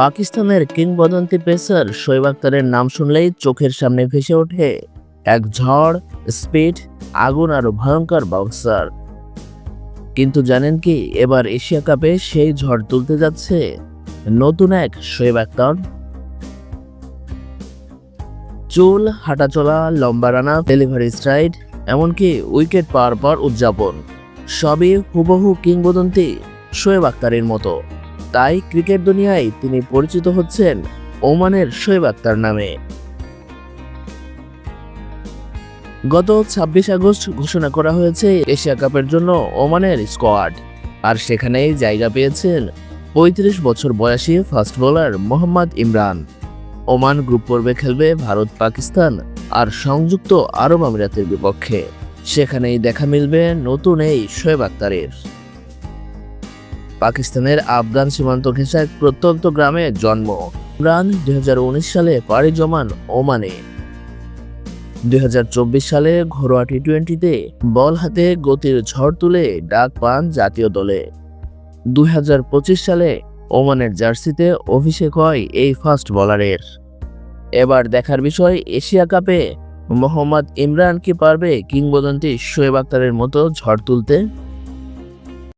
পাকিস্তানের কিংবদন্তি পেসার শোয়েব আক্তারের নাম শুনলেই চোখের সামনে ভেসে ওঠে এক ঝড়, স্পিড, আগুন আর ভয়ঙ্কর বাউন্সার কিন্তু জানেন কি, এবার এশিয়া কাপে সেই ঝড় তুলতে যাচ্ছে নতুন এক শোয়েব আক্তার। চুল হাঁটাচলা লম্বা রানা ডেলিভারি স্ট্রাইড এমনকি উইকেট পাওয়ার পর উদযাপন, সবই হুবহু কিংবদন্তি শোয়েব আক্তারের মতো। তাই ক্রিকেট দুনিয়ায় তিনি পরিচিত হচ্ছেন ওমানের শোয়েব আক্তার নামে। গত ছাব্বিশ আগস্ট ঘোষণা করা হয়েছে এশিয়া কাপের জন্য ওমানের স্কোয়াড। আর সেখানেই জায়গা পেয়েছেন পঁয়ত্রিশ বছর বয়সী fast bowler Mohammad Imran. Oman group পর্বে খেলবে ভারত, পাকিস্তান আর সংযুক্ত আরব আমিরাতের বিপক্ষে। সেখানেই দেখা মিলবে নতুন এই শোয়েব আক্তারের। পাকিস্তানের আফগান সীমান্ত ঘেঁষা এক প্রত্যন্ত গ্রামে জন্ম। ইমরান দুই হাজার উনিশ সালে পাড়ি জমান ওমানে। দুই হাজার চব্বিশ সালে ঘরোয়া টি টোয়েন্টিতে বল হাতে গতির ঝড় তুলে ডাক পান জাতীয় দলে। দুই হাজার পঁচিশ সালে ওমানের জার্সিতে অভিষেক হয় এই ফাস্ট বলারের। এবার দেখার বিষয় এশিয়া কাপে। মোহাম্মদ ইমরান কি পারবে কিংবদন্তি শোয়েব আক্তারের মতো ঝড় তুলতে?